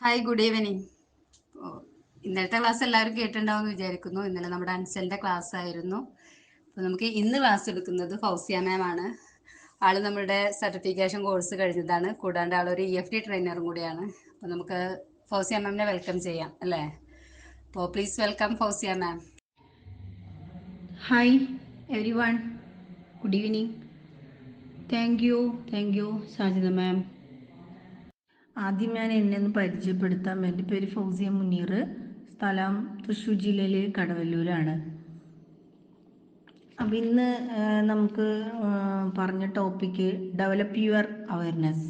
Hi good evening ഇന്നലത്തെ class എല്ലാവരും കേട്ടിട്ടുണ്ടാവും എന്ന് വിചാരിക്കുന്നു. ഇന്നലെ നമ്മുടെ അൻസലിന്റെ ക്ലാസ് ആയിരുന്നു. അപ്പോൾ നമുക്ക് ഇന്ന് ക്ലാസ് എടുക്കുന്നത് ഫൗസിയ മാം ആണ്. ആൾ നമ്മുടെ സർട്ടിഫിക്കേഷൻ കോഴ്സ് കഴിഞ്ഞതാണ്. കൂടാണ്ട് ആളൊരു ഇ എഫ് ടി ട്രെയിനറും കൂടിയാണ്. അപ്പോൾ നമുക്ക് ഫൗസിയ മാമിനെ വെൽക്കം ചെയ്യാം അല്ലേ? അപ്പോൾ please welcome Fousiya ma'am hi everyone good evening thank you thank you Sajitha ma'am ആദ്യം ഞാൻ എന്നെ ഒന്ന് പരിചയപ്പെടുത്താം എന്റെ പേര് ഫൗസിയ മുനീർ. സ്ഥലം തൃശ്ശൂർ ജില്ലയിലെ കടവല്ലൂരാണ്. അപ്പം ഇന്ന് നമുക്ക് പറഞ്ഞ ടോപ്പിക്ക് ഡെവലപ്പ് യുവർ അവയർനെസ്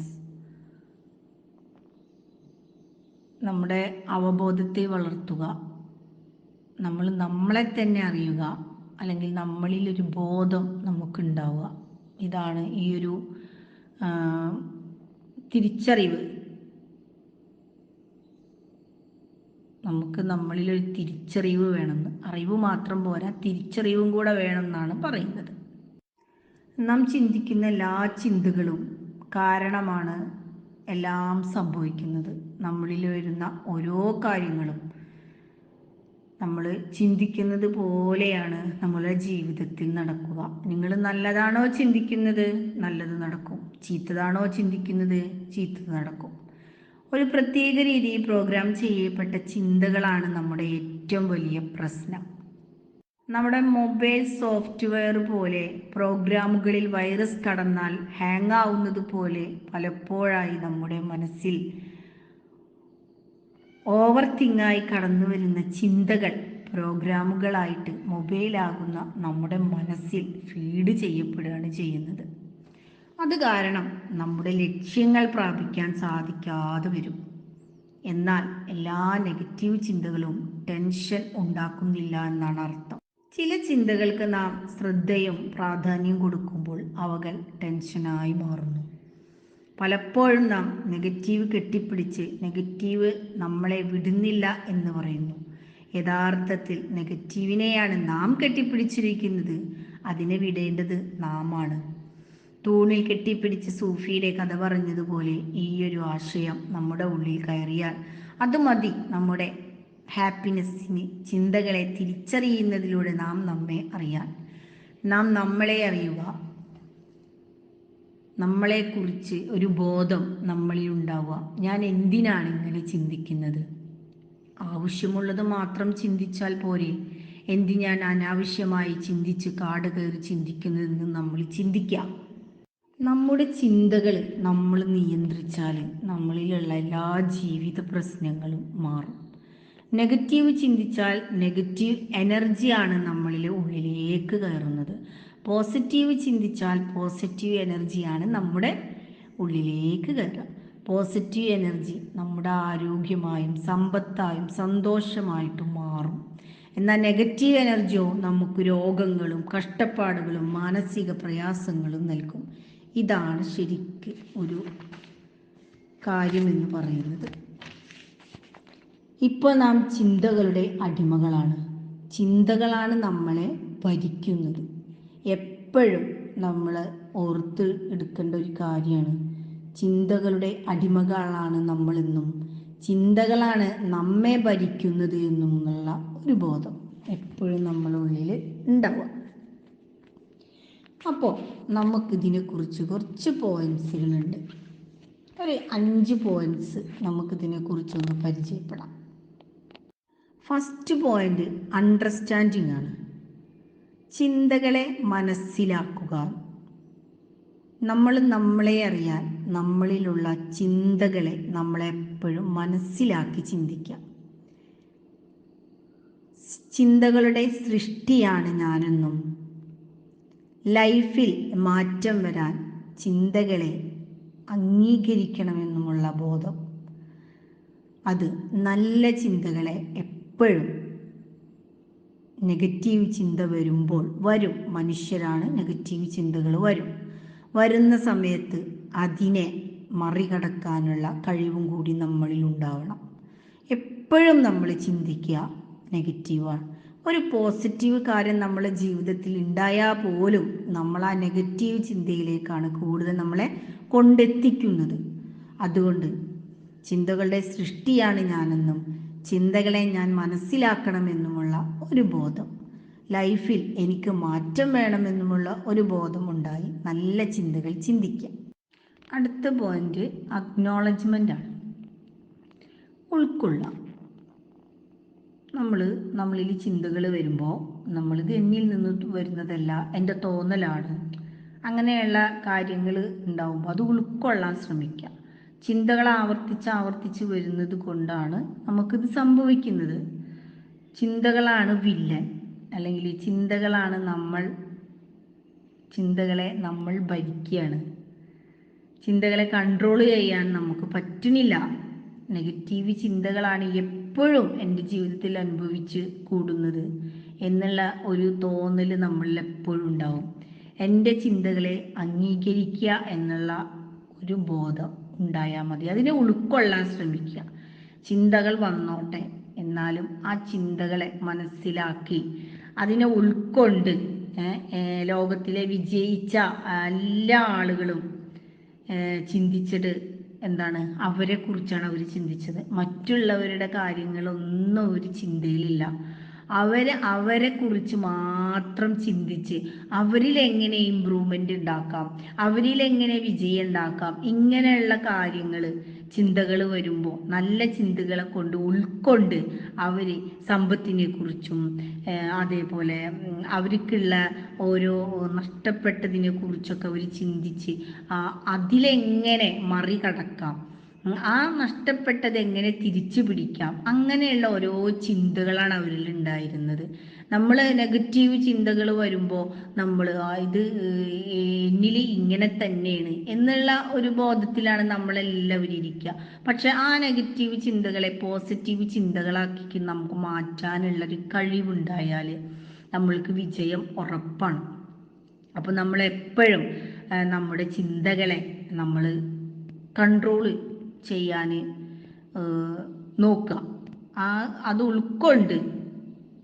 നമ്മുടെ അവബോധത്തെ വളർത്തുക. നമ്മൾ നമ്മളെ തന്നെ അറിയുക. അല്ലെങ്കിൽ നമ്മളിൽ ഒരു ബോധം നമുക്കുണ്ടാവുക. ഇതാണ് ഈ ഒരു തിരിച്ചറിവ്. നമുക്ക് നമ്മളിൽ ഒരു തിരിച്ചറിവ് വേണമെന്ന്. അറിവ് മാത്രം പോരാ തിരിച്ചറിവും കൂടെ വേണമെന്നാണ് പറയുന്നത്. നാം ചിന്തിക്കുന്ന എല്ലാ ചിന്തകളും കാരണമാണ് എല്ലാം സംഭവിക്കുന്നത്. നമ്മളിൽ വരുന്ന ഓരോ കാര്യങ്ങളും നമ്മൾ ചിന്തിക്കുന്നത് പോലെയാണ് നമ്മുടെ ജീവിതത്തിൽ നടക്കുക. നിങ്ങൾ നല്ലതാണോ ചിന്തിക്കുന്നത്? നല്ലത് നടക്കും. ചീത്തതാണോ ചിന്തിക്കുന്നത്? ചീത്തത് നടക്കും. ഒരു പ്രത്യേക രീതിയിൽ പ്രോഗ്രാം ചെയ്യപ്പെട്ട ചിന്തകളാണ് നമ്മുടെ ഏറ്റവും വലിയ പ്രശ്നം. നമ്മുടെ മൊബൈൽ സോഫ്റ്റ്വെയർ പോലെ പ്രോഗ്രാമുകളിൽ വൈറസ് കടന്നാൽ ഹാങ് ആവുന്നത് പോലെ പലപ്പോഴായി നമ്മുടെ മനസ്സിൽ ഓവർ തിങ്ങായി കടന്നു വരുന്ന ചിന്തകൾ പ്രോഗ്രാമുകളായിട്ട് മൊബൈലാകുന്ന നമ്മുടെ മനസ്സിൽ ഫീഡ് ചെയ്യപ്പെടുകയാണ് ചെയ്യുന്നത്. അത് കാരണം നമ്മുടെ ലക്ഷ്യങ്ങൾ പ്രാപിക്കാൻ സാധിക്കാതെ വരും. എന്നാൽ എല്ലാ നെഗറ്റീവ് ചിന്തകളും ടെൻഷൻ ഉണ്ടാക്കുന്നില്ല എന്നാണ് അർത്ഥം. ചില ചിന്തകൾക്ക് നാം ശ്രദ്ധയും പ്രാധാന്യം കൊടുക്കുമ്പോൾ അവകൾ ടെൻഷനായി മാറുന്നു. പലപ്പോഴും നാം നെഗറ്റീവ് കെട്ടിപ്പിടിച്ച് നെഗറ്റീവ് നമ്മളെ വിടുന്നില്ല എന്ന് പറയുന്നു. യഥാർത്ഥത്തിൽ നെഗറ്റീവിനെയാണ് നാം കെട്ടിപ്പിടിച്ചിരിക്കുന്നത്. അതിനെ വിടേണ്ടത് നാമാണ്. തൂണിൽ കെട്ടിപ്പിടിച്ച് സൂഫിയുടെ കഥ പറഞ്ഞതുപോലെ ഒരു ആശയം നമ്മുടെ ഉള്ളിൽ കയറിയാൽ അത് മതി. നമ്മുടെ ഹാപ്പിനെസ്സിന് ചിന്തകളെ തിരിച്ചറിയുന്നതിലൂടെ നാം നമ്മെ അറിയാൻ. നാം നമ്മളെ അറിയുക. നമ്മളെക്കുറിച്ച് ഒരു ബോധം നമ്മളിൽ ഉണ്ടാവുക. ഞാൻ എന്തിനാണ് ഇങ്ങനെ ചിന്തിക്കുന്നത്? ആവശ്യമുള്ളത് മാത്രം ചിന്തിച്ചാൽ പോരെ. എന്തിനാണ് അനാവശ്യമായി ചിന്തിച്ച് കാട് കയറി ചിന്തിക്കുന്നതെന്ന് നമ്മൾ ചിന്തിക്കാം. നമ്മുടെ ചിന്തകളെ നമ്മൾ നിയന്ത്രിച്ചാൽ നമ്മളിലുള്ള എല്ലാ ജീവിത പ്രശ്നങ്ങളും മാറും. നെഗറ്റീവ് ചിന്തിച്ചാൽ നെഗറ്റീവ് എനർജിയാണ് നമ്മളിലെ ഉള്ളിലേക്ക് കയറുന്നത്. പോസിറ്റീവ് ചിന്തിച്ചാൽ പോസിറ്റീവ് എനർജിയാണ് നമ്മുടെ ഉള്ളിലേക്ക് കയറുക. പോസിറ്റീവ് എനർജി നമ്മുടെ ആരോഗ്യമായും സമ്പത്തായും സന്തോഷമായിട്ടും മാറും. എന്നാൽ നെഗറ്റീവ് എനർജിയോ നമുക്ക് രോഗങ്ങളും കഷ്ടപ്പാടുകളും മാനസിക പ്രയാസങ്ങളും നൽകും. ഇതാണ് ശരിക്ക് ഒരു കാര്യമെന്ന് പറയുന്നത്. ഇപ്പോൾ നാം ചിന്തകളുടെ അടിമകളാണ്. ചിന്തകളാണ് നമ്മളെ ഭരിക്കുന്നത്. എപ്പോഴും നമ്മൾ ഓർത്ത് എടുക്കേണ്ട ഒരു കാര്യമാണ്. ചിന്തകളുടെ അടിമകളാണ് നമ്മളെന്നും ചിന്തകളാണ് നമ്മെ ഭരിക്കുന്നത് എന്നുമുള്ള ഒരു ബോധം എപ്പോഴും നമ്മളുള്ളിൽ ഉണ്ടാവുക. അപ്പോൾ നമുക്കിതിനെക്കുറിച്ച് കുറച്ച് പോയിൻസുകളുണ്ട് ഒരു അഞ്ച് പോയിന്റ്സ് നമുക്കിതിനെക്കുറിച്ചൊന്ന് പരിചയപ്പെടാം. ഫസ്റ്റ് പോയിന്റ് അണ്ടർസ്റ്റാൻഡിങ് ആണ്. ചിന്തകളെ മനസ്സിലാക്കുക. നമ്മൾ നമ്മളെ അറിയാൻ നമ്മളിലുള്ള ചിന്തകളെ നമ്മളെപ്പോഴും മനസ്സിലാക്കി ചിന്തിക്കാം ചിന്തകളുടെ സൃഷ്ടിയാണ് ഞാനെന്നും ലൈഫിൽ മാറ്റം വരാൻ ചിന്തകളെ അംഗീകരിക്കണമെന്നുമുള്ള ബോധം. അത് നല്ല ചിന്തകളെ എപ്പോഴും നെഗറ്റീവ് ചിന്ത വരുമ്പോൾ വരും. മനുഷ്യരാണ് നെഗറ്റീവ് ചിന്തകൾ വരും. വരുന്ന സമയത്ത് അതിനെ മറികടക്കാനുള്ള കഴിവും കൂടി നമ്മളിൽ ഉണ്ടാവണം. എപ്പോഴും നമ്മൾ ചിന്തിക്കുക നെഗറ്റീവാണ്. ഒരു പോസിറ്റീവ് കാര്യം നമ്മളെ ജീവിതത്തിൽ ഉണ്ടായാൽ പോലും നമ്മൾ ആ നെഗറ്റീവ് ചിന്തയിലേക്കാണ് കൂടുതൽ നമ്മളെ കൊണ്ടെത്തിക്കുന്നത്. അതുകൊണ്ട് ചിന്തകളുടെ സൃഷ്ടിയാണ് ഞാനെന്നും ചിന്തകളെ ഞാൻ മനസ്സിലാക്കണമെന്നുമുള്ള ഒരു ബോധം. ലൈഫിൽ എനിക്ക് മാറ്റം വേണമെന്നുമുള്ള ഒരു ബോധം ഉണ്ടായി നല്ല ചിന്തകൾ ചിന്തിക്കാം. അടുത്ത പോയിന്റ് അക്നോളജ്മെന്റ് ആണ്. ഉൾക്കൊള്ളാം. നമ്മൾ നമ്മളിൽ ചിന്തകൾ വരുമ്പോൾ നമ്മളിത് എന്നിൽ നിന്ന് വരുന്നതല്ല എന്റെ തോന്നലാണ്. അങ്ങനെയുള്ള കാര്യങ്ങൾ ഉണ്ടാവുമ്പോൾ അത് ഉൾക്കൊള്ളാൻ ശ്രമിക്കുക ചിന്തകൾ ആവർത്തിച്ച് ആവർത്തിച്ച് വരുന്നത് കൊണ്ടാണ് നമുക്കിത് സംഭവിക്കുന്നത്. ചിന്തകളാണ് വില്ലൻ. അല്ലെങ്കിൽ ചിന്തകളാണ് നമ്മൾ ചിന്തകളെ നമ്മൾ ഭരിക്കുകയാണ് ചിന്തകളെ കൺട്രോൾ ചെയ്യാൻ നമുക്ക് പറ്റുന്നില്ല. നെഗറ്റീവ് ചിന്തകളാണ് എപ്പോഴും എന്റെ ജീവിതത്തിൽ അനുഭവിച്ച് കൂടുന്നത് എന്നുള്ള ഒരു തോന്നൽ നമ്മളിൽ എപ്പോഴും ഉണ്ടാവും. എന്റെ ചിന്തകളെ അംഗീകരിക്കുക എന്നുള്ള ഒരു ബോധം ഉണ്ടായാൽ മതി. അതിനെ ഉൾക്കൊള്ളാൻ ശ്രമിക്കുക. ചിന്തകൾ വന്നോട്ടെ. എന്നാലും ആ ചിന്തകളെ മനസ്സിലാക്കി അതിനെ ഉൾക്കൊണ്ട് ലോകത്തിലെ വിജയിച്ച എല്ലാ ആളുകളും ചിന്തിച്ചിട്ട് എന്താണ്? അവരെ കുറിച്ചാണ് അവർ ചിന്തിച്ചത്. മറ്റുള്ളവരുടെ കാര്യങ്ങളൊന്നും ഒരു ചിന്തയിലില്ല. അവരെ അവരെ കുറിച്ച് മാത്രം ചിന്തിച്ച് അവരിൽ എങ്ങനെ ഇമ്പ്രൂവ്മെന്റ് ഉണ്ടാക്കാം? അവരിൽ എങ്ങനെ വിജയം ഉണ്ടാക്കാം? ഇങ്ങനെയുള്ള കാര്യങ്ങൾ ചിന്തകൾ വരുമ്പോൾ നല്ല ചിന്തകളെ കൊണ്ട് ഉൾക്കൊണ്ട് അവർ സമ്പത്തിനെ കുറിച്ചും അതേപോലെ അവർക്കുള്ള ഓരോ നഷ്ടപ്പെട്ടതിനെ കുറിച്ചൊക്കെ അവർ ചിന്തിച്ച് അതിലെങ്ങനെ മറികടക്കാം? ആ നഷ്ടപ്പെട്ടത് എങ്ങനെ തിരിച്ചു പിടിക്കാം? അങ്ങനെയുള്ള ഓരോ ചിന്തകളാണ് അവരിൽ ഉണ്ടായിരുന്നത്. നമ്മൾ നെഗറ്റീവ് ചിന്തകൾ വരുമ്പോൾ നമ്മൾ ഇത് എന്നിൽ ഇങ്ങനെ തന്നെയാണ് എന്നുള്ള ഒരു ബോധത്തിലാണ് നമ്മളെല്ലാവരും ഇരിക്കുക. പക്ഷെ ആ നെഗറ്റീവ് ചിന്തകളെ പോസിറ്റീവ് ചിന്തകളാക്കി നമുക്ക് മാറ്റാനുള്ള ഒരു കഴിവുണ്ടായാൽ നമ്മൾക്ക് വിജയം ഉറപ്പാണ്. അപ്പോൾ നമ്മൾ എപ്പോഴും നമ്മുടെ ചിന്തകളെ നമ്മൾ കൺട്രോൾ ചെയ്യാൻ നോക്കുക. ആ അത് ഉൾക്കൊണ്ട്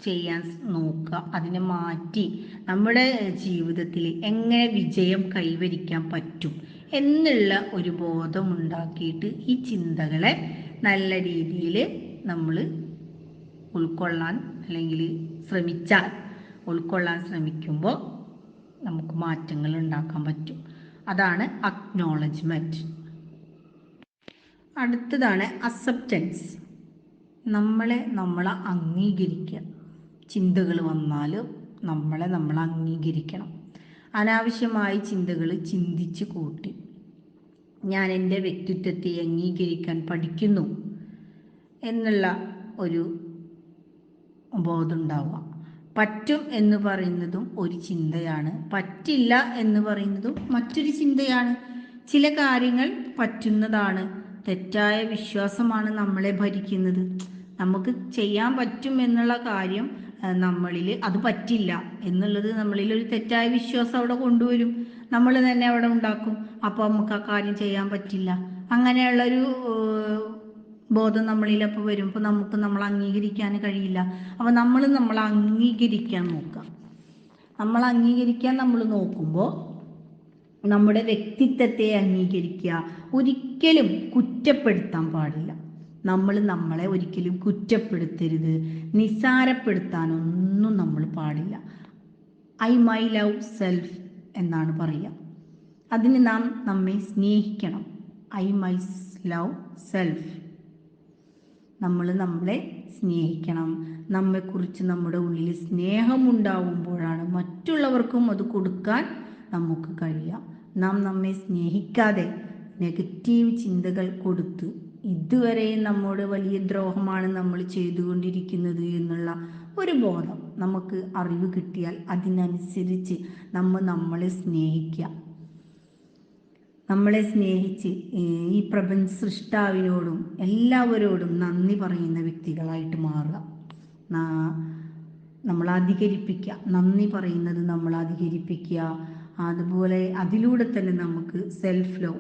ചെയ്യാൻ നോക്കുക. അതിനെ മാറ്റി നമ്മുടെ ജീവിതത്തിൽ എങ്ങനെ വിജയം കൈവരിക്കാൻ പറ്റും എന്നുള്ള ഒരു ബോധം ഉണ്ടാക്കിയിട്ട് ഈ ചിന്തകളെ നല്ല രീതിയിൽ നമ്മൾ ഉൾക്കൊള്ളാൻ അല്ലെങ്കിൽ ശ്രമിച്ചാൽ ഉൾക്കൊള്ളാൻ ശ്രമിക്കുമ്പോൾ നമുക്ക് മാറ്റങ്ങൾ ഉണ്ടാക്കാൻ പറ്റും. അതാണ് അക്നോളജ്മെന്റ് അടുത്തതാണ് അക്സെപ്റ്റൻസ് നമ്മളെ നമ്മൾ അംഗീകരിക്കുക. ചിന്തകൾ വന്നാൽ നമ്മളെ നമ്മൾ അംഗീകരിക്കണം. അനാവശ്യമായ ചിന്തകൾ ചിന്തിച്ച് കൂട്ടി. ഞാൻ എന്റെ വ്യക്തിത്വത്തെ അംഗീകരിക്കാൻ പഠിക്കുന്നു എന്നുള്ള ഒരു ബോധമുണ്ടാവുക. പറ്റും എന്ന് പറയുന്നതും ഒരു ചിന്തയാണ്. പറ്റില്ല എന്ന് പറയുന്നതും മറ്റൊരു ചിന്തയാണ്. ചില കാര്യങ്ങൾ പറ്റുന്നതാണ്. തെറ്റായ വിശ്വാസമാണ് നമ്മളെ ഭരിക്കുന്നത്. നമുക്ക് ചെയ്യാൻ പറ്റും എന്നുള്ള കാര്യം നമ്മളിൽ അത് പറ്റില്ല എന്നുള്ളത് നമ്മളിൽ ഒരു തെറ്റായ വിശ്വാസം അവിടെ കൊണ്ടുവരും. നമ്മൾ തന്നെ അവിടെ ഉണ്ടാക്കും. അപ്പോൾ നമുക്ക് ആ കാര്യം ചെയ്യാൻ പറ്റില്ല. അങ്ങനെയുള്ളൊരു ബോധം നമ്മളിൽ അപ്പോൾ വരുമ്പോൾ നമുക്ക് നമ്മൾ അംഗീകരിക്കാൻ കഴിയില്ല. അപ്പോൾ നമ്മൾ നമ്മൾ അംഗീകരിക്കാൻ നോക്കുക. നമ്മൾ അംഗീകരിക്കാൻ നമ്മൾ നോക്കുമ്പോൾ നമ്മുടെ വ്യക്തിത്വത്തെ അംഗീകരിക്കുക. ഒരിക്കലും കുറ്റപ്പെടുത്താൻ പാടില്ല. നമ്മൾ നമ്മളെ ഒരിക്കലും കുറ്റപ്പെടുത്തരുത്. നിസ്സാരപ്പെടുത്താനൊന്നും നമ്മൾ പാടില്ല. ഐ മൈ ലവ് സെൽഫ് എന്നാണ് പറയുക. അതിന് നാം നമ്മെ സ്നേഹിക്കണം. ഐ മൈ ലവ് സെൽഫ് നമ്മൾ നമ്മളെ സ്നേഹിക്കണം. നമ്മെക്കുറിച്ച് നമ്മുടെ ഉള്ളിൽ സ്നേഹമുണ്ടാവുമ്പോഴാണ് മറ്റുള്ളവർക്കും അത് കൊടുക്കാൻ നമുക്ക് കഴിയുക. നാം നമ്മെ സ്നേഹിക്കാതെ നെഗറ്റീവ് ചിന്തകൾ കൊടുത്ത്. ഇതുവരെ നമ്മോട് വലിയ ദ്രോഹമാണ് നമ്മൾ ചെയ്തുകൊണ്ടിരിക്കുന്നത് എന്നുള്ള ഒരു ബോധം നമുക്ക് അറിവ് കിട്ടിയാൽ അതിനനുസരിച്ച് നമ്മൾ നമ്മളെ സ്നേഹിക്കുക നമ്മളെ സ്നേഹിച്ച് ഈ പ്രപഞ്ച സൃഷ്ടാവിനോടും എല്ലാവരോടും നന്ദി പറയുന്ന വ്യക്തികളായിട്ട് മാറുക. നമ്മൾ അധികരിപ്പിക്കുക നന്ദി പറയുന്നത് നമ്മൾ അധികരിപ്പിക്കുക അതുപോലെ അതിലൂടെ തന്നെ നമുക്ക് സെൽഫ് ലോ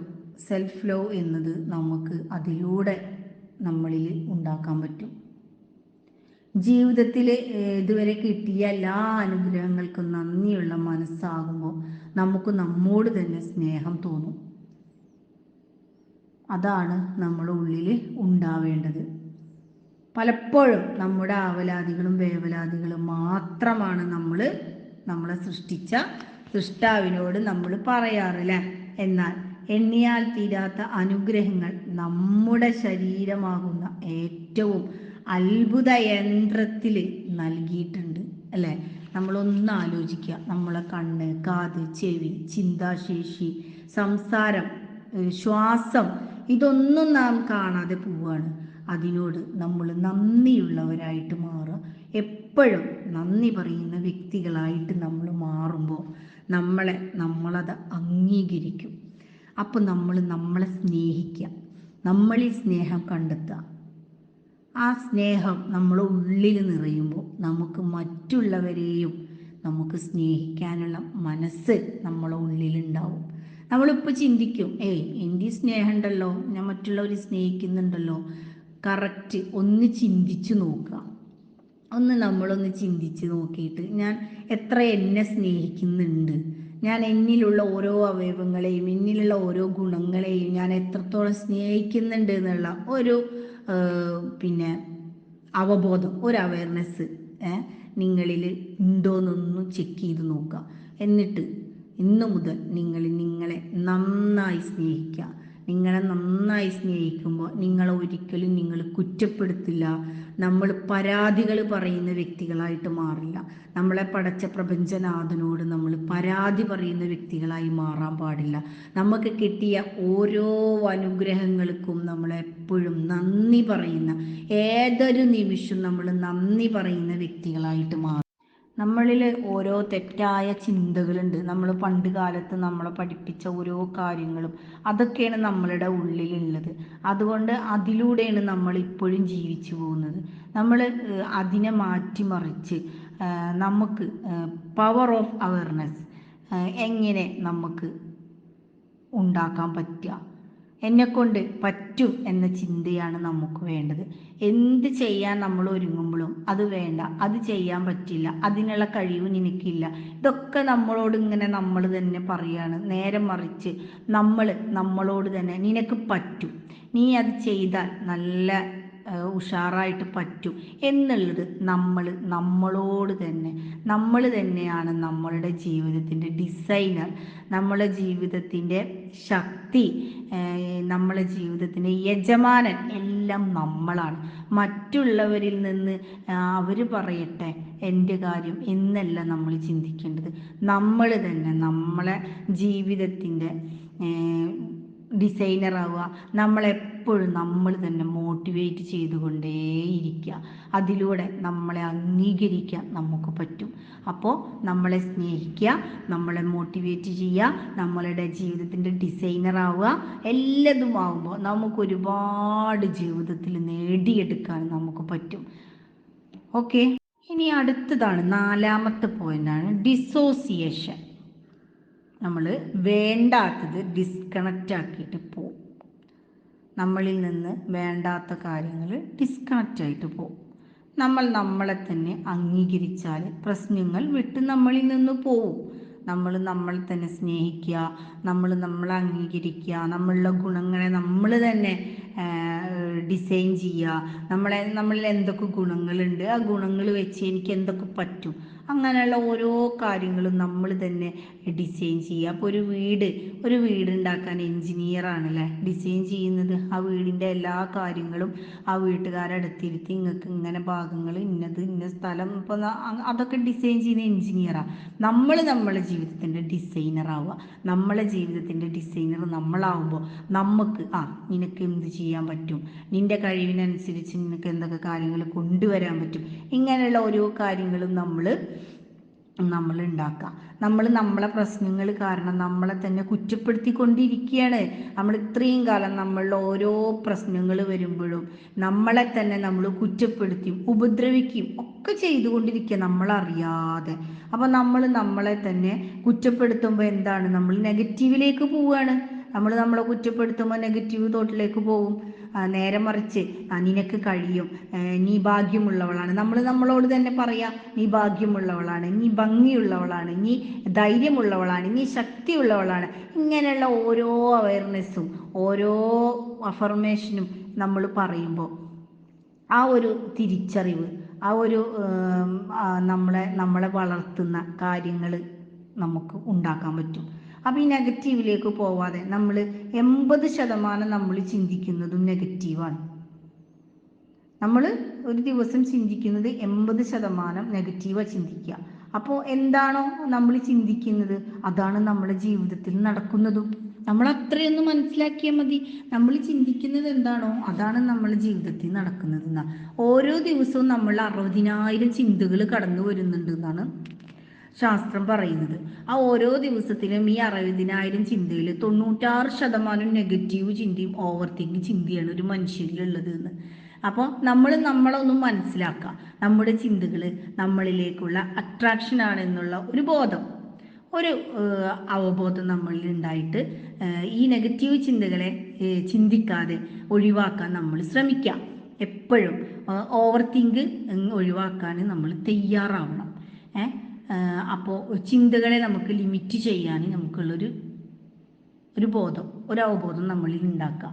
സെൽഫ് ലോ എന്നത് നമുക്ക് അതിലൂടെ നമ്മളിൽ ഉണ്ടാക്കാൻ പറ്റും. ജീവിതത്തിൽ ഇതുവരെ കിട്ടിയ എല്ലാ അനുഗ്രഹങ്ങൾക്കും നന്ദിയുള്ള മനസ്സാകുമ്പോൾ നമുക്ക് നമ്മോട് തന്നെ സ്നേഹം തോന്നും. അതാണ് നമ്മുടെ ഉള്ളിൽ ഉണ്ടാവേണ്ടത്. പലപ്പോഴും നമ്മുടെ ആവലാതികളും വേവലാതികളും മാത്രമാണ് നമ്മൾ നമ്മളെ സൃഷ്ടിച്ച സൃഷ്ടാവിനോട് നമ്മൾ പറയാറില്ല? എന്നാൽ എണ്ണിയാൽ തീരാത്ത അനുഗ്രഹങ്ങൾ നമ്മുടെ ശരീരമാകുന്ന ഏറ്റവും അത്ഭുത യന്ത്രത്തിൽ നൽകിയിട്ടുണ്ട് അല്ലേ? നമ്മളൊന്ന് ആലോചിക്കുക. നമ്മളെ കണ്ണ് കാത് ചെവി ചിന്താശേഷി സംസാരം ശ്വാസം ഇതൊന്നും നാം കാണാതെ പോവുകയാണ് അതിനോട് നമ്മൾ നന്ദിയുള്ളവരായിട്ട് മാറുക. എപ്പോഴും നന്ദി പറയുന്ന വ്യക്തികളായിട്ട് നമ്മൾ മാറുമ്പോൾ നമ്മളെ നമ്മളത് അംഗീകരിക്കും. അപ്പോൾ നമ്മൾ നമ്മളെ സ്നേഹിക്കുക നമ്മളിൽ സ്നേഹം കണ്ടെത്തുക ആ സ്നേഹം നമ്മളെ ഉള്ളിൽ നിറയുമ്പോൾ നമുക്ക് മറ്റുള്ളവരെയും നമുക്ക് സ്നേഹിക്കാനുള്ള മനസ്സ് നമ്മളെ ഉള്ളിലുണ്ടാവും നമ്മളിപ്പോൾ ചിന്തിക്കും ഏയ് എന്റെ സ്നേഹമുണ്ടല്ലോ ഞാൻ മറ്റുള്ളവരെ സ്നേഹിക്കുന്നുണ്ടല്ലോ. കറക്റ്റ് ഒന്ന് ചിന്തിച്ചു നോക്കുക ഒന്ന് നമ്മളൊന്ന് ചിന്തിച്ച് നോക്കിയിട്ട് ഞാൻ എത്ര എന്നെ സ്നേഹിക്കുന്നുണ്ട്. ഞാൻ എന്നിലുള്ള ഓരോ അവയവങ്ങളെയും എന്നിലുള്ള ഓരോ ഗുണങ്ങളെയും ഞാൻ എത്രത്തോളം സ്നേഹിക്കുന്നുണ്ട് എന്നുള്ള ഒരു പിന്നെ അവബോധം ഒരു അവയർനെസ് നിങ്ങളിൽ ഉണ്ടോയെന്നൊന്ന് ചെക്ക് ചെയ്ത് നോക്കുക. എന്നിട്ട് ഇന്നു മുതൽ നിങ്ങൾ നിങ്ങളെ നന്നായി സ്നേഹിക്കുക. നിങ്ങളെ നന്നായി സ്നേഹിക്കുമ്പോൾ നിങ്ങളെ ഒരിക്കലും നിങ്ങൾ കുറ്റപ്പെടുത്തില്ല. നമ്മൾ പരാതികൾ പറയുന്ന വ്യക്തികളായിട്ട് മാറില്ല. നമ്മളെ പടച്ച പ്രപഞ്ചനാഥനോട് നമ്മൾ പരാതി പറയുന്ന വ്യക്തികളായി മാറാൻ പാടില്ല. നമുക്ക് കിട്ടിയ ഓരോ അനുഗ്രഹങ്ങൾക്കും നമ്മൾ എപ്പോഴും നന്ദി പറയുന്ന ഏതൊരു നിമിഷം നമ്മൾ നന്ദി പറയുന്ന വ്യക്തികളായിട്ട് മാറും. നമ്മളിൽ ഓരോ തെറ്റായ ചിന്തകളുണ്ട്. നമ്മൾ പണ്ട് കാലത്ത് നമ്മളെ പഠിപ്പിച്ച ഓരോ കാര്യങ്ങളും അതൊക്കെയാണ് നമ്മളുടെ ഉള്ളിലുള്ളത്. അതുകൊണ്ട് അതിലൂടെയാണ് നമ്മൾ ഇപ്പോഴും ജീവിച്ചു പോകുന്നത്. നമ്മൾ അതിനെ മാറ്റിമറിച്ച് നമുക്ക് പവർ ഓഫ് അവയർനെസ് എങ്ങനെ നമുക്ക് ഉണ്ടാക്കാൻ പറ്റുക? എന്നെക്കൊണ്ട് പറ്റും എന്ന ചിന്തയാണ് നമുക്ക് വേണ്ടത്. എന്ത് ചെയ്യാൻ നമ്മൾ ഒരുങ്ങുമ്പോഴും അത് വേണ്ട അത് ചെയ്യാൻ പറ്റില്ല അതിനുള്ള കഴിവ് നിനക്കില്ല. ഇതൊക്കെ നമ്മളോട് ഇങ്ങനെ നമ്മൾ തന്നെ പറയാണ്. നേരെ മറിച്ച് നമ്മൾ നമ്മളോട് തന്നെ നിനക്ക് പറ്റും. നീ അത് ചെയ്താൽ നല്ല ഉഷാറായിട്ട് പറ്റും. എന്നുള്ളത് നമ്മൾ നമ്മളോട് തന്നെ. നമ്മൾ തന്നെയാണ് നമ്മളുടെ ജീവിതത്തിന്റെ ഡിസൈനർ നമ്മളെ ജീവിതത്തിന്റെ ശക്തി നമ്മളെ ജീവിതത്തിന്റെ യജമാനൻ എല്ലാം നമ്മളാണ്. മറ്റുള്ളവരിൽ നിന്ന് അവർ പറയട്ടെ എന്റെ കാര്യം എന്നല്ല നമ്മൾ ചിന്തിക്കേണ്ടത്. നമ്മൾ തന്നെ നമ്മളെ ജീവിതത്തിന്റെ ഡിസൈനർ ആവുക. നമ്മളെപ്പോഴും നമ്മൾ തന്നെ മോട്ടിവേറ്റ് ചെയ്തുകൊണ്ടേയിരിക്കുക. അതിലൂടെ നമ്മളെ അംഗീകരിക്കാൻ നമുക്ക് പറ്റും. അപ്പോൾ നമ്മളെ സ്നേഹിക്കുക നമ്മളെ മോട്ടിവേറ്റ് ചെയ്യുക നമ്മളുടെ ജീവിതത്തിന്റെ ഡിസൈനർ ആവുക. എല്ലതും ആവുമ്പോൾ നമുക്ക് ഒരുപാട് ജീവിതത്തിൽ നേടിയെടുക്കാൻ നമുക്ക് പറ്റും. ഓക്കെ ഇനി അടുത്തതാണ് നാലാമത്തെ പോയിന്റാണ് ഡിസോസിയേഷൻ നമ്മൾ വേണ്ടാത്തത് ഡിസ്കണക്റ്റ് ആക്കിയിട്ട് പോകും നമ്മളിൽ നിന്ന് വേണ്ടാത്ത കാര്യങ്ങൾ ഡിസ്കണക്റ്റ് ആയിട്ട് പോകും നമ്മൾ നമ്മളെ തന്നെ അംഗീകരിച്ചാൽ പ്രശ്നങ്ങൾ വിട്ട് നമ്മളിൽ നിന്ന് പോവും. നമ്മൾ നമ്മളെ തന്നെ സ്നേഹിക്കുക നമ്മൾ നമ്മളെ അംഗീകരിക്കുക നമ്മളുടെ ഗുണങ്ങളെ നമ്മൾ തന്നെ ഡിസൈൻ ചെയ്യുക. നമ്മളെ നമ്മളിൽ എന്തൊക്കെ ഗുണങ്ങളുണ്ട് ആ ഗുണങ്ങൾ വെച്ച് എനിക്ക് എന്തൊക്കെ പറ്റും? അങ്ങനെയുള്ള ഓരോ കാര്യങ്ങളും നമ്മൾ തന്നെ ഡിസൈൻ ചെയ്യുക. അപ്പോൾ ഒരു വീട് ഒരു വീട് ഉണ്ടാക്കാൻ എഞ്ചിനീയർ ആണല്ലേ? ഡിസൈൻ ചെയ്യുന്നത് ആ വീടിന്റെ എല്ലാ കാര്യങ്ങളും ആ വീട്ടുകാരെ അടുത്തിരുത്തി നിങ്ങൾക്ക് ഇങ്ങനെ ഭാഗങ്ങൾ ഇന്നത് ഇന്ന സ്ഥലം ഇപ്പോൾ അതൊക്കെ ഡിസൈൻ ചെയ്യുന്ന എൻജിനീയറാണ് നമ്മൾ നമ്മളെ ജീവിതത്തിന്റെ ഡിസൈനർ ആവുക. നമ്മളെ ജീവിതത്തിന്റെ ഡിസൈനർ നമ്മളാവുമ്പോൾ നമുക്ക് ആ നിനക്ക് എന്ത് ചെയ്യാൻ പറ്റും? നിന്റെ കഴിവിനനുസരിച്ച് നിനക്ക് എന്തൊക്കെ കാര്യങ്ങൾ കൊണ്ടുവരാൻ പറ്റും? ഇങ്ങനെയുള്ള ഓരോ കാര്യങ്ങളും നമ്മൾ നമ്മൾ ഉണ്ടാക്കുക നമ്മൾ നമ്മളെ പ്രശ്നങ്ങൾ കാരണം നമ്മളെ തന്നെ കുറ്റപ്പെടുത്തിക്കൊണ്ടിരിക്കുകയാണ് നമ്മൾ ഇത്രയും കാലം നമ്മളുടെ ഓരോ പ്രശ്നങ്ങൾ വരുമ്പോഴും നമ്മളെ തന്നെ നമ്മൾ കുറ്റപ്പെടുത്തിയും ഉപദ്രവിക്കുകയും ഒക്കെ ചെയ്തുകൊണ്ടിരിക്കുക നമ്മളറിയാതെ. അപ്പോൾ നമ്മൾ നമ്മളെ തന്നെ കുറ്റപ്പെടുത്തുമ്പോൾ എന്താണ്? നമ്മൾ നെഗറ്റീവിലേക്ക് പോവുകയാണ്. നമ്മൾ നമ്മളെ കുറ്റപ്പെടുത്തുമ്പോൾ നെഗറ്റീവ് തോട്ടിലേക്ക് പോകും. നേരെ മറിച്ച് നിനക്ക് കഴിയും. നീ ഭാഗ്യമുള്ളവളാണ്. നമ്മൾ നമ്മളോട് തന്നെ പറയാ നീ ഭാഗ്യമുള്ളവളാണ് നീ ഭംഗിയുള്ളവളാണ് നീ ധൈര്യമുള്ളവളാണ് നീ ശക്തിയുള്ളവളാണ്. ഇങ്ങനെയുള്ള ഓരോ അവയർനെസ്സും ഓരോ അഫർമേഷനും നമ്മൾ പറയുമ്പോൾ ആ ഒരു തിരിച്ചറിവ് ആ ഒരു നമ്മളെ നമ്മളെ വളർത്തുന്ന കാര്യങ്ങൾ നമുക്ക് ഉണ്ടാക്കാൻ പറ്റും. അപ്പം ഈ നെഗറ്റീവിലേക്ക് പോവാതെ നമ്മൾ എൺപത് ശതമാനം നമ്മൾ ചിന്തിക്കുന്നതും നെഗറ്റീവാണ് നമ്മൾ ഒരു ദിവസം ചിന്തിക്കുന്നത് എൺപത് ശതമാനം നെഗറ്റീവാണ് ചിന്തിക്കുക. അപ്പോൾ എന്താണോ നമ്മൾ ചിന്തിക്കുന്നത് അതാണ് നമ്മുടെ ജീവിതത്തിൽ നടക്കുന്നതും. നമ്മൾ അത്രയൊന്ന് മനസ്സിലാക്കിയാൽ മതി. നമ്മൾ ചിന്തിക്കുന്നത് എന്താണോ അതാണ് നമ്മുടെ ജീവിതത്തിൽ നടക്കുന്നത് ഓരോ ദിവസവും നമ്മൾ അറുപതിനായിരം ചിന്തകൾ കടന്നു വരുന്നുണ്ട് എന്നാണ് ശാസ്ത്രം പറയുന്നത്. ആ ഓരോ ദിവസത്തിലും ഈ അറുപതിനായിരം ചിന്തയിൽ തൊണ്ണൂറ്റാറ് ശതമാനം നെഗറ്റീവ് ചിന്തയും ഓവർ തിങ്കിങ് ചിന്തയാണ് ഒരു മനുഷ്യരിലുള്ളത് എന്ന്. അപ്പോൾ നമ്മൾ നമ്മളൊന്നും മനസ്സിലാക്കുക. നമ്മുടെ ചിന്തകൾ നമ്മളിലേക്കുള്ള അട്രാക്ഷൻ ആണെന്നുള്ള ഒരു ബോധം. ഒരു അവബോധം നമ്മളിൽ ഉണ്ടായിട്ട് ഈ നെഗറ്റീവ് ചിന്തകളെ ചിന്തിക്കാതെ ഒഴിവാക്കാൻ നമ്മൾ ശ്രമിക്കുക. എപ്പോഴും ഓവർ തിങ്ക് ഒഴിവാക്കാൻ നമ്മൾ തയ്യാറാവണം. ഏ അപ്പോൾ ചിന്തകളെ നമുക്ക് ലിമിറ്റ് ചെയ്യാൻ നമുക്കുള്ളൊരു ഒരു ബോധം ഒരു അവബോധം നമ്മളിൽ ഉണ്ടാക്കുക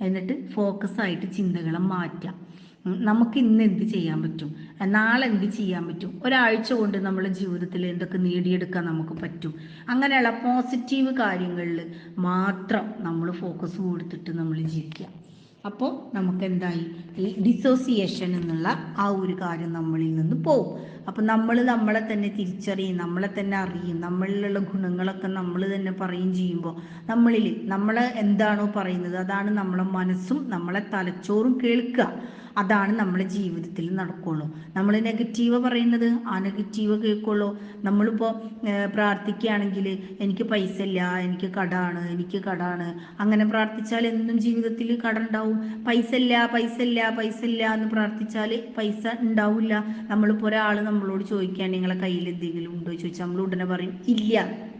എന്നിട്ട് ഫോക്കസ് ആയിട്ട് ചിന്തകളെ മാറ്റുക നമുക്ക് ഇന്ന് എന്ത് ചെയ്യാൻ പറ്റും? നാളെ എന്ത് ചെയ്യാൻ പറ്റും? ഒരാഴ്ച കൊണ്ട് നമ്മുടെ ജീവിതത്തിൽ എന്തൊക്കെ നേടിയെടുക്കാൻ നമുക്ക് പറ്റും? അങ്ങനെയുള്ള പോസിറ്റീവ് കാര്യങ്ങളിൽ മാത്രം നമ്മൾ ഫോക്കസ് കൊടുത്തിട്ട് നമ്മൾ ജീവിക്കുക അപ്പോൾ നമുക്ക് എന്തായി? ഈ ഡിസോസിയേഷൻ എന്നുള്ള ആ ഒരു കാര്യം നമ്മളിൽ നിന്ന് പോവും അപ്പം നമ്മൾ നമ്മളെ തന്നെ തിരിച്ചറിയും നമ്മളെ തന്നെ അറിയും നമ്മളിലുള്ള ഗുണങ്ങളൊക്കെ നമ്മൾ തന്നെ പറയും ചെയ്യുമ്പോൾ നമ്മളിൽ നമ്മൾ എന്താണോ പറയുന്നത് അതാണ് നമ്മളെ മനസ്സും നമ്മളെ തലച്ചോറും കേൾക്കുക. അതാണ് നമ്മുടെ ജീവിതത്തിൽ നടക്കുള്ളൂ. നമ്മൾ നെഗറ്റീവ് പറയുന്നത് ആ നെഗറ്റീവ് കേൾക്കുള്ളൂ. നമ്മളിപ്പോൾ പ്രാർത്ഥിക്കുകയാണെങ്കിൽ എനിക്ക് പൈസ ഇല്ല എനിക്ക് കടാണ് എനിക്ക് കടാണ്. അങ്ങനെ പ്രാർത്ഥിച്ചാൽ എന്നും ജീവിതത്തിൽ കട ഉണ്ടാവും. പൈസ ഇല്ല പൈസ ഇല്ല പൈസ ഇല്ല എന്ന് പ്രാർത്ഥിച്ചാൽ പൈസ ഉണ്ടാവില്ല. നമ്മളിപ്പോൾ ഒരാൾ നമ്മളോട് ചോദിക്കുകയാണ് നിങ്ങളെ കയ്യിൽ എന്തെങ്കിലും ഉണ്ടോ? ചോദിച്ചാൽ നമ്മൾ ഉടനെ പറയും ഇല്ല.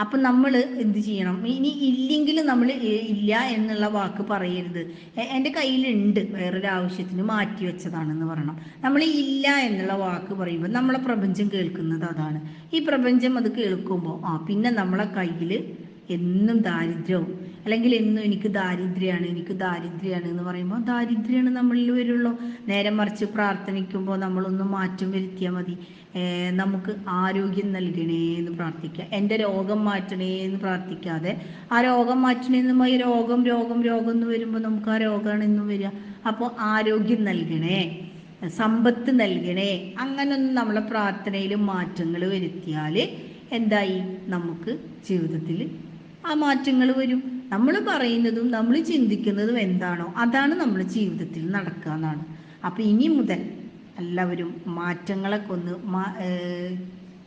അപ്പം നമ്മൾ എന്ത് ചെയ്യണം? ഇനി ഇല്ലെങ്കിൽ നമ്മൾ ഇല്ല എന്നുള്ള വാക്ക് പറയരുത്. എന്റെ കയ്യിലുണ്ട്. വേറൊരു ആവശ്യത്തിന് മാറ്റി വെച്ചതാണെന്ന് പറയണം. നമ്മൾ ഇല്ല എന്നുള്ള വാക്ക് പറയുമ്പോൾ നമ്മളെ പ്രപഞ്ചം കേൾക്കുന്നത് അതാണ്. ഈ പ്രപഞ്ചം അത് കേൾക്കുമ്പോൾ ആ പിന്നെ നമ്മളെ കയ്യിൽ എന്നും ദാരിദ്ര്യവും അല്ലെങ്കിൽ എന്നും എനിക്ക് ദാരിദ്ര്യമാണ് എനിക്ക് ദാരിദ്ര്യമാണ് എന്ന് പറയുമ്പോൾ ദാരിദ്ര്യമാണ് നമ്മളിൽ വരുള്ളൂ. നേരെ മറിച്ച് പ്രാർത്ഥനിക്കുമ്പോൾ നമ്മളൊന്ന് മാറ്റം വരുത്തിയാൽ മതി. നമുക്ക് ആരോഗ്യം നൽകണേ എന്ന് പ്രാർത്ഥിക്കുക. എന്റെ രോഗം മാറ്റണേ എന്ന് പ്രാർത്ഥിക്കാതെ ആ രോഗം മാറ്റണേ എന്ന് ഈ രോഗം രോഗം രോഗം എന്ന് വരുമ്പോൾ നമുക്ക് ആ രോഗമാണ് എന്നും വരിക. അപ്പോൾ ആരോഗ്യം നൽകണേ സമ്പത്ത് നൽകണേ അങ്ങനൊന്നും നമ്മളെ പ്രാർത്ഥനയിൽ മാറ്റങ്ങൾ വരുത്തിയാൽ എന്തായി? നമുക്ക് ജീവിതത്തിൽ ആ മാറ്റങ്ങൾ വരും. നമ്മൾ പറയുന്നതും നമ്മൾ ചിന്തിക്കുന്നതും എന്താണോ അതാണ് നമ്മുടെ ജീവിതത്തിൽ നടക്കുക എന്നാണ്. അപ്പോൾ ഇനി മുതൽ എല്ലാവരും മാറ്റങ്ങളൊക്കെ ഒന്ന് മാ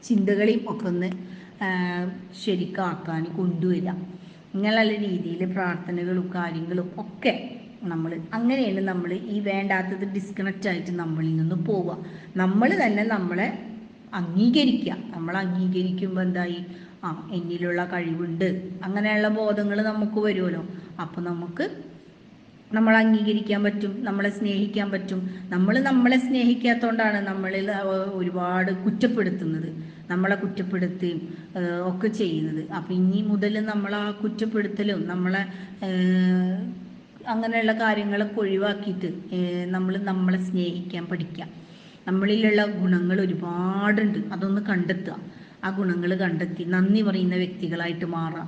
ചിന്തകളെയും ഒക്കെ ഒന്ന് ശരിക്കാക്കാൻ കൊണ്ടുവരിക. ഇങ്ങനെയുള്ള രീതിയിൽ പ്രാർത്ഥനകളും കാര്യങ്ങളും ഒക്കെ നമ്മൾ അങ്ങനെയാണ് നമ്മൾ ഈ വേണ്ടാത്തത് ഡിസ്കണക്റ്റ് ആയിട്ട് നമ്മളിൽ നിന്ന് പോവുക. നമ്മൾ തന്നെ നമ്മളെ അംഗീകരിക്കുക നമ്മൾ അംഗീകരിക്കുമ്പോൾ എന്തായി? ആ എന്നിലുള്ള കഴിവുണ്ട്. അങ്ങനെയുള്ള ബോധങ്ങൾ നമുക്ക് വരുമല്ലോ. അപ്പോൾ നമുക്ക് നമ്മൾ അംഗീകരിക്കാൻ പറ്റും നമ്മളെ സ്നേഹിക്കാൻ പറ്റും. നമ്മൾ നമ്മളെ സ്നേഹിക്കാത്തതുകൊണ്ടാണ് നമ്മളിൽ ഒരുപാട് കുറ്റപ്പെടുത്തുന്നത്. നമ്മളെ കുറ്റപ്പെടുത്തുകയും ഒക്കെ ചെയ്യുന്നത്. അപ്പം ഇനി മുതൽ നമ്മൾ ആ കുറ്റപ്പെടുത്തലും നമ്മളെ അങ്ങനെയുള്ള കാര്യങ്ങളൊക്കെ ഒഴിവാക്കിയിട്ട് നമ്മൾ നമ്മളെ സ്നേഹിക്കാൻ പഠിക്കാം. നമ്മളിലുള്ള ഗുണങ്ങൾ ഒരുപാടുണ്ട്. അതൊന്ന് കണ്ടെത്തുക. ആ ഗുണങ്ങൾ കണ്ടെത്തി നന്ദി പറയുന്ന വ്യക്തികളായിട്ട് മാറാം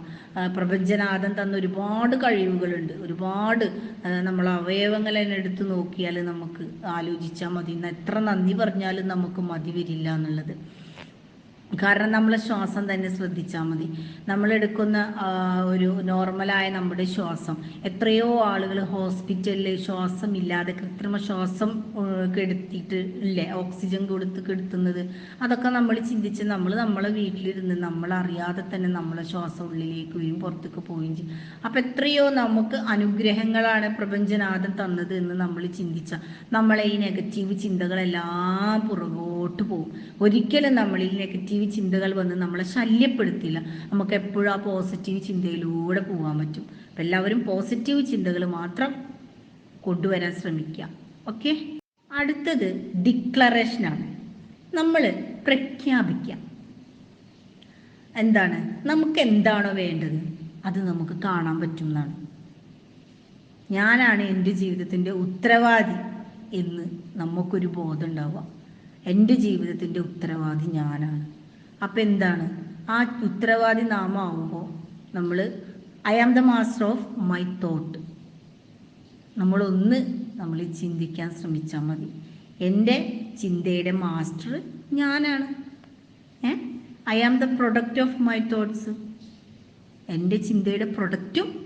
പ്രപഞ്ചനാഥൻ തന്ന ഒരുപാട് കഴിവുകളുണ്ട്. ഒരുപാട് നമ്മൾ അവയവങ്ങൾ തന്നെ എടുത്ത് നോക്കിയാൽ നമുക്ക് ആലോചിച്ചാൽ മതി. എത്ര നന്ദി പറഞ്ഞാലും നമുക്ക് മതി വരില്ല എന്നുള്ളത്. കാരണം നമ്മൾ ശ്വാസം തന്നെ ശ്രദ്ധിച്ചാൽ മതി. നമ്മളെടുക്കുന്ന ഒരു നോർമലായ നമ്മുടെ ശ്വാസം. എത്രയോ ആളുകൾ ഹോസ്പിറ്റലിൽ ശ്വാസം ഇല്ലാതെ കൃത്രിമ ശ്വാസം കെടുത്തിയിട്ട് ഇല്ലേ ഓക്സിജൻ കൊടുത്ത് കെടുത്തുന്നത്. അതൊക്കെ നമ്മൾ ചിന്തിച്ച് നമ്മൾ നമ്മളെ വീട്ടിലിരുന്ന് നമ്മൾ അറിയാതെ തന്നെ നമ്മളെ ശ്വാസം ഉള്ളിലേക്ക് വരും പുറത്തേക്ക് പോവുകയും ചെയ്യും. അപ്പം എത്രയോ നമുക്ക് അനുഗ്രഹങ്ങളാണ് പ്രപഞ്ചനാഥം തന്നത് എന്ന് നമ്മൾ ചിന്തിച്ച. നമ്മളെ ഈ നെഗറ്റീവ് ചിന്തകളെല്ലാം പുറകോട്ട് പോകും. ഒരിക്കലും നമ്മളിൽ നെഗറ്റീവ് ചിന്തകൾ വന്ന് നമ്മളെ ശല്യപ്പെടുത്തില്ല. നമുക്ക് എപ്പോഴും ആ പോസിറ്റീവ് ചിന്തയിലൂടെ പോകാൻ പറ്റും. അപ്പം എല്ലാവരും പോസിറ്റീവ് ചിന്തകൾ മാത്രം കൊണ്ടുവരാൻ ശ്രമിക്കുക. ഓക്കെ അടുത്തത് ഡിക്ലറേഷനാണ് നമ്മൾ പ്രഖ്യാപിക്കാം എന്താണ്? നമുക്ക് എന്താണോ വേണ്ടത് അത് നമുക്ക് കാണാൻ പറ്റും എന്നാണ് ഞാനാണ് എന്റെ ജീവിതത്തിന്റെ ഉത്തരവാദി എന്ന് നമുക്കൊരു ബോധം ഉണ്ടാവുക. എന്റെ ജീവിതത്തിന്റെ ഉത്തരവാദി ഞാനാണ്. അപ്പം എന്താണ്? ആ ഉത്തരവാദി നാമാവുമ്പോൾ നമ്മൾ I am the master of my thought നമ്മളൊന്ന് നമ്മൾ ചിന്തിക്കാൻ ശ്രമിച്ചാൽ മതി. എന്റെ ചിന്തയുടെ മാസ്റ്റർ ഞാനാണ്. ഏ? I am the product of my thoughts എന്റെ ചിന്തയുടെ പ്രൊഡക്റ്റും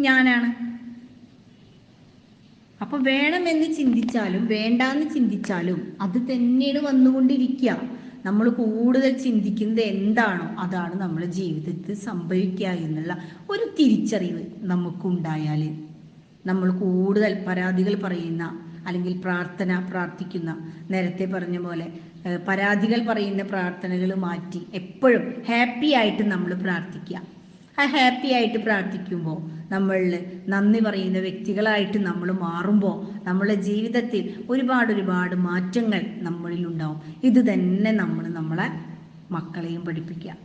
ഞാനാണ്. അപ്പോൾ വേണമെന്ന് ചിന്തിച്ചാലും വേണ്ടാന്ന് ചിന്തിച്ചാലും അത് തന്നെയാണ് വന്നുകൊണ്ടിരിക്കുക. നമ്മൾ കൂടുതൽ ചിന്തിക്കുന്നത് എന്താണോ അതാണ് നമ്മുടെ ജീവിതത്തിൽ സംഭവിക്കുക എന്നുള്ള ഒരു തിരിച്ചറിവ് നമുക്കുണ്ടായാൽ നമ്മൾ കൂടുതൽ പരാതികൾ പറയുന്ന അല്ലെങ്കിൽ പ്രാർത്ഥന പ്രാർത്ഥിക്കുന്ന നേരത്തെ പറഞ്ഞ പോലെ പരാതികൾ പറയുന്ന പ്രാർത്ഥനകൾ മാറ്റി എപ്പോഴും ഹാപ്പി ആയിട്ട് നമ്മൾ പ്രാർത്ഥിക്കുക. ഹാപ്പി ആയിട്ട് പ്രാർത്ഥിക്കുമ്പോൾ നമ്മളിൽ നന്ദി പറയുന്ന വ്യക്തികളായിട്ട് നമ്മൾ മാറുമ്പോൾ നമ്മളെ ജീവിതത്തിൽ ഒരുപാട് ഒരുപാട് മാറ്റങ്ങൾ നമ്മളിൽ ഉണ്ടാവും. ഇത് തന്നെ നമ്മൾ നമ്മളെ മക്കളെയും പഠിപ്പിക്കുക.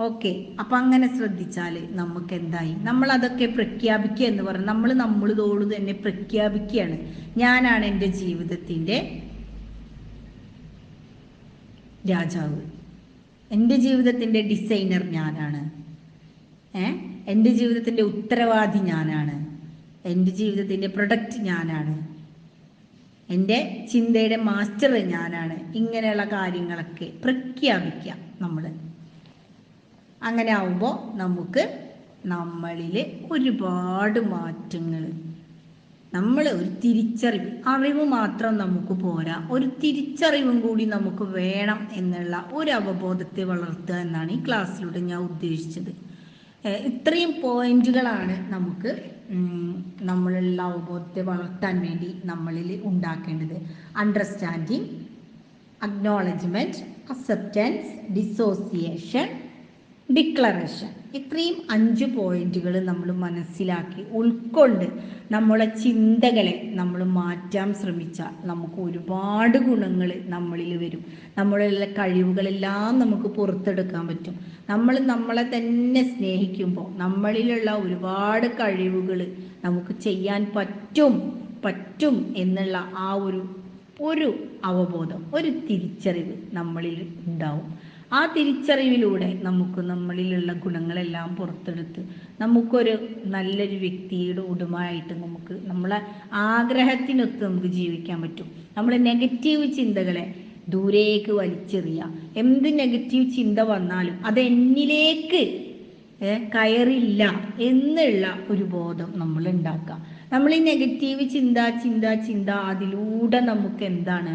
ഓക്കെ അപ്പം അങ്ങനെ ശ്രദ്ധിച്ചാൽ നമുക്ക് എന്തായി? നമ്മൾ അതൊക്കെ പ്രഖ്യാപിക്കുക എന്ന് പറഞ്ഞാൽ നമ്മൾ നമ്മളതോട് തന്നെ പ്രഖ്യാപിക്കുകയാണ്. ഞാനാണ് എന്റെ ജീവിതത്തിന്റെ രാജാവ്. എന്റെ ജീവിതത്തിന്റെ ഡിസൈനർ ഞാനാണ്. ഏ? എന്റെ ജീവിതത്തിന്റെ ഉത്തരവാദി ഞാനാണ്. എന്റെ ജീവിതത്തിന്റെ പ്രൊഡക്റ്റ് ഞാനാണ്. എന്റെ ചിന്തയുടെ മാസ്റ്റർ ഞാനാണ്. ഇങ്ങനെയുള്ള കാര്യങ്ങളൊക്കെ പ്രഖ്യാപിക്കാം നമ്മൾ അങ്ങനെ ആവുമ്പോൾ നമുക്ക് നമ്മളിൽ ഒരുപാട് മാറ്റങ്ങൾ. നമ്മൾ ഒരു തിരിച്ചറിവ് അറിവ് മാത്രം നമുക്ക് പോരാ. ഒരു തിരിച്ചറിവും കൂടി നമുക്ക് വേണം എന്നുള്ള ഒരു അവബോധത്തെ വളർത്തുക എന്നാണ് ഈ ക്ലാസ്സിലൂടെ ഞാൻ ഉദ്ദേശിച്ചത്. ഏഹ് ഇത്രയും പോയിന്റുകളാണ് നമുക്ക് നമ്മളുള്ള അവബോധത്തെ വളർത്താൻ വേണ്ടി നമ്മളിൽ ഉണ്ടാക്കേണ്ടത്. Understanding acknowledgement acceptance dissociation declaration ഇത്രയും അഞ്ച് പോയിന്റുകൾ നമ്മൾ മനസ്സിലാക്കി ഉൾക്കൊണ്ട് നമ്മളെ ചിന്തകളെ നമ്മൾ മാറ്റാൻ ശ്രമിച്ചാൽ നമുക്ക് ഒരുപാട് ഗുണങ്ങൾ നമ്മളിൽ വരും. നമ്മളിലെ കഴിവുകളെല്ലാം നമുക്ക് പുറത്തെടുക്കാൻ പറ്റും. നമ്മൾ നമ്മളെ തന്നെ സ്നേഹിക്കുമ്പോൾ നമ്മളിലുള്ള ഒരുപാട് കഴിവുകൾ നമുക്ക് ചെയ്യാൻ പറ്റും പറ്റും എന്നുള്ള ആ ഒരു ഒരു അവബോധം ഒരു തിരിച്ചറിവ് നമ്മളിൽ ഉണ്ടാവും. ആ തിരിച്ചറിവിലൂടെ നമുക്ക് നമ്മളിലുള്ള ഗുണങ്ങളെല്ലാം പുറത്തെടുത്ത് നമുക്കൊരു നല്ലൊരു വ്യക്തിയുടെ ഉടമയായിട്ട് നമുക്ക് നമ്മളെ ആഗ്രഹത്തിനൊത്ത് നമുക്ക് ജീവിക്കാൻ പറ്റും. നമ്മൾ നെഗറ്റീവ് ചിന്തകളെ ദൂരേക്ക് വലിച്ചെറിയുക. എന്ത് നെഗറ്റീവ് ചിന്ത വന്നാലും അത് എന്നിലേക്ക് കയറില്ല എന്നുള്ള ഒരു ബോധം നമ്മൾ ഉണ്ടാക്കുക നമ്മൾ ഈ നെഗറ്റീവ് ചിന്ത ചിന്ത ചിന്ത അതിലൂടെ നമുക്ക് എന്താണ്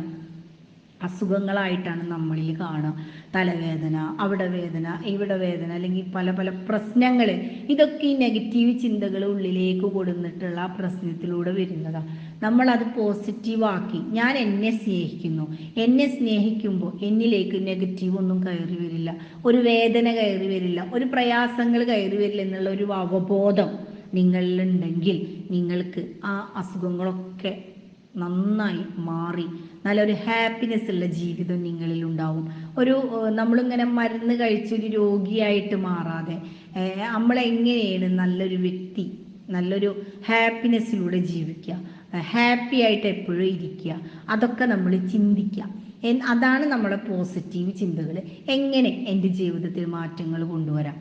അസുഖങ്ങളായിട്ടാണ് നമ്മളിൽ കാണുക. തലവേദന അവിടെ വേദന ഇവിടെ വേദന അല്ലെങ്കിൽ പല പല പ്രശ്നങ്ങൾ. ഇതൊക്കെ ഈ നെഗറ്റീവ് ചിന്തകൾ ഉള്ളിലേക്ക് കൊടുന്നിട്ടുള്ള പ്രശ്നത്തിലൂടെ വരുന്നതാണ് നമ്മളത് പോസിറ്റീവാക്കി ഞാൻ എന്നെ സ്നേഹിക്കുന്നു. എന്നെ സ്നേഹിക്കുമ്പോൾ എന്നിലേക്ക് നെഗറ്റീവ് ഒന്നും കയറി വരില്ല. ഒരു വേദന കയറി വരില്ല. ഒരു പ്രയാസങ്ങൾ കയറി വരില്ല എന്നുള്ള ഒരു അവബോധം നിങ്ങളിലുണ്ടെങ്കിൽ നിങ്ങൾക്ക് ആ അസുഖങ്ങളൊക്കെ നന്നായി മാറി. നല്ലൊരു ഹാപ്പിനെസ് ഉള്ള ജീവിതം നിങ്ങളിൽ ഉണ്ടാവും. ഒരു നമ്മളിങ്ങനെ മരുന്ന് കഴിച്ചൊരു രോഗിയായിട്ട് മാറാതെ നമ്മളെങ്ങനെയാണ് നല്ലൊരു വ്യക്തി നല്ലൊരു ഹാപ്പിനെസ്സിലൂടെ ജീവിക്കുക? ഹാപ്പി ആയിട്ട് എപ്പോഴും ഇരിക്കുക. അതൊക്കെ നമ്മൾ ചിന്തിക്കുക. അതാണ് നമ്മുടെ പോസിറ്റീവ് ചിന്തകൾ എങ്ങനെ എന്റെ ജീവിതത്തിൽ മാറ്റങ്ങൾ കൊണ്ടുവരാം?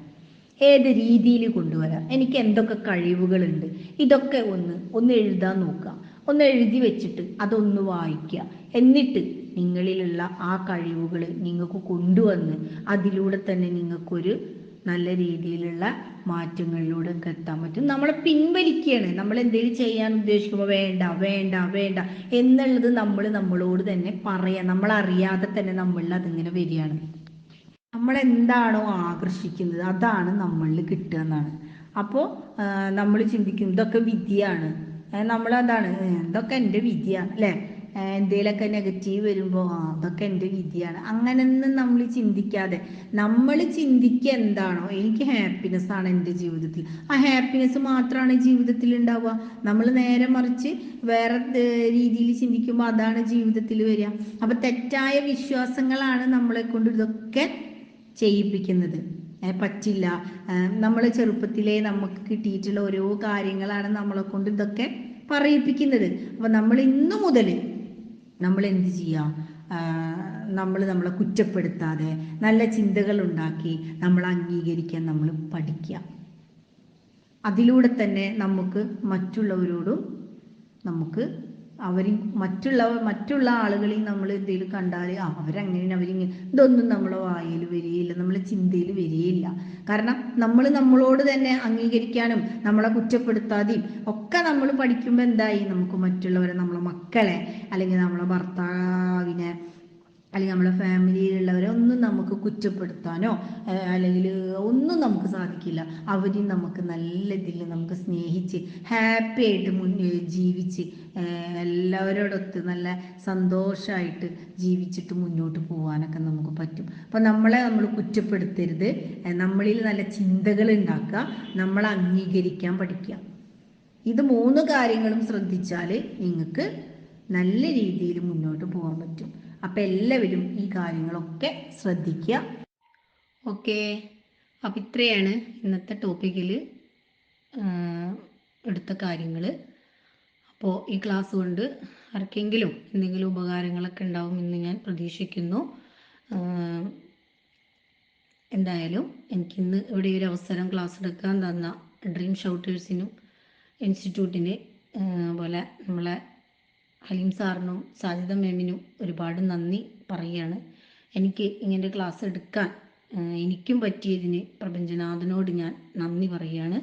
ഏത് രീതിയിൽ കൊണ്ടുവരാം? എനിക്ക് എന്തൊക്കെ കഴിവുകളുണ്ട്? ഇതൊക്കെ ഒന്ന് ഒന്ന് എഴുതാൻ നോക്കുക. ഒന്ന് എഴുതി വെച്ചിട്ട് അതൊന്ന് വായിക്കുക. എന്നിട്ട് നിങ്ങളിലുള്ള ആ കഴിവുകൾ നിങ്ങൾക്ക് കൊണ്ടുവന്ന് അതിലൂടെ തന്നെ നിങ്ങൾക്കൊരു നല്ല രീതിയിലുള്ള മാറ്റങ്ങളിലൂടെ ഒക്കെ എത്താൻ പറ്റും. നമ്മളെ പിൻവലിക്കുകയാണ് നമ്മൾ എന്തെങ്കിലും ചെയ്യാൻ ഉദ്ദേശിക്കുമ്പോൾ വേണ്ട വേണ്ട വേണ്ട എന്നുള്ളത് നമ്മൾ നമ്മളോട് തന്നെ പറയാം. നമ്മൾ അറിയാതെ തന്നെ നമ്മളിൽ അതിങ്ങനെ വരികയാണ്. നമ്മൾ എന്താണോ ആകർഷിക്കുന്നത് അതാണ് നമ്മളിൽ കിട്ടുക എന്നാണ്. അപ്പോൾ നമ്മൾ ചിന്തിക്കും ഇതൊക്കെ വിദ്യയാണ്. നമ്മൾ അതാണ് ഇതൊക്കെ എന്റെ വിധിയാണ് അല്ലേ? എന്തെങ്കിലുമൊക്കെ നെഗറ്റീവ് വരുമ്പോൾ ആ അതൊക്കെ എന്റെ വിധിയാണ്. അങ്ങനെയൊന്നും നമ്മൾ ചിന്തിക്കാതെ. നമ്മൾ ചിന്തിക്കുക എന്താണോ എനിക്ക് ഹാപ്പിനെസ് ആണ് എന്റെ ജീവിതത്തിൽ. ആ ഹാപ്പിനെസ് മാത്രമാണ് ജീവിതത്തിൽ ഉണ്ടാവുക നമ്മൾ നേരെ മറിച്ച് വേറെ രീതിയിൽ ചിന്തിക്കുമ്പോൾ അതാണ് ജീവിതത്തിൽ വരിക. അപ്പം തെറ്റായ വിശ്വാസങ്ങളാണ് നമ്മളെ കൊണ്ട് ഇതൊക്കെ ചെയ്യിപ്പിക്കുന്നത്. പറ്റില്ല. നമ്മൾ ചെറുപ്പത്തിലേ നമുക്ക് കിട്ടിയിട്ടുള്ള ഓരോ കാര്യങ്ങളാണ് നമ്മളെ കൊണ്ട് ഇതൊക്കെ പറയിപ്പിക്കുന്നത്. അപ്പം നമ്മൾ ഇന്നു മുതൽ നമ്മൾ എന്ത് ചെയ്യാം? നമ്മൾ നമ്മളെ കുറ്റപ്പെടുത്താതെ നല്ല ചിന്തകൾ ഉണ്ടാക്കി നമ്മൾ അംഗീകരിക്കാൻ നമ്മൾ പഠിക്കുക. അതിലൂടെ തന്നെ നമുക്ക് മറ്റുള്ളവരോടും നമുക്ക് അവർ മറ്റുള്ള മറ്റുള്ള ആളുകളെയും നമ്മൾ എന്തെങ്കിലും കണ്ടാൽ ആ അവരങ്ങനെ അവരിങ്ങനെ ഇതൊന്നും നമ്മളെ വായിൽ വരികയില്ല നമ്മളെ ചിന്തയിൽ വരികയില്ല. കാരണം നമ്മൾ നമ്മളോട് തന്നെ അംഗീകരിക്കാനും നമ്മളെ കുറ്റപ്പെടുത്താതെയും ഒക്കെ നമ്മൾ പഠിക്കുമ്പോൾ എന്തായി? നമുക്ക് മറ്റുള്ളവരെ നമ്മളെ മക്കളെ അല്ലെങ്കിൽ നമ്മളെ ഭർത്താവിനെ അല്ലെങ്കിൽ നമ്മുടെ ഫാമിലിയിലുള്ളവരെ ഒന്നും നമുക്ക് കുറ്റപ്പെടുത്താനോ അല്ലെങ്കിൽ ഒന്നും നമുക്ക് സാധിക്കില്ല. അവരെയും നമുക്ക് നല്ല ഇതിൽ നമുക്ക് സ്നേഹിച്ച് ഹാപ്പി ആയിട്ട് മുൻ ജീവിച്ച് എല്ലാവരോടൊത്ത് നല്ല സന്തോഷമായിട്ട് ജീവിച്ചിട്ട് മുന്നോട്ട് പോകാനൊക്കെ നമുക്ക് പറ്റും. അപ്പം നമ്മളെ നമ്മൾ കുറ്റപ്പെടുത്തരുത്. നമ്മളിൽ നല്ല ചിന്തകൾ ഉണ്ടാക്കുക. നമ്മളെ അംഗീകരിക്കാൻ പഠിക്കുക. ഇത് മൂന്ന് കാര്യങ്ങളും ശ്രദ്ധിച്ചാൽ നിങ്ങൾക്ക് നല്ല രീതിയിൽ മുന്നോട്ട് പോകാൻ പറ്റും. അപ്പം എല്ലാവരും ഈ കാര്യങ്ങളൊക്കെ ശ്രദ്ധിക്കുക. ഓക്കെ. അപ്പം ഇത്രയാണ് ഇന്നത്തെ ടോപ്പിക്കിൽ എടുത്ത കാര്യങ്ങൾ അപ്പോൾ ഈ ക്ലാസ് കൊണ്ട് ആർക്കെങ്കിലും എന്തെങ്കിലും ഉപകാരങ്ങളൊക്കെ ഉണ്ടാവും എന്ന് ഞാൻ പ്രതീക്ഷിക്കുന്നു. എന്തായാലും എനിക്കിന്ന് ഇവിടെ ഒരു അവസരം ക്ലാസ് എടുക്കാൻ തന്ന ഡ്രീം ഷൗട്ടേഴ്സിനും ഇൻസ്റ്റിറ്റ്യൂട്ടിന് പോലെ നമ്മളെ ഹലീം സാറിനും സാജിദ മേമിനും ഒരുപാട് നന്ദി പറയുകയാണ് എനിക്ക് ഇങ്ങനെ ക്ലാസ് എടുക്കാൻ എനിക്കും പറ്റിയതിന് പ്രപഞ്ചനാഥനോട് ഞാൻ നന്ദി പറയുകയാണ്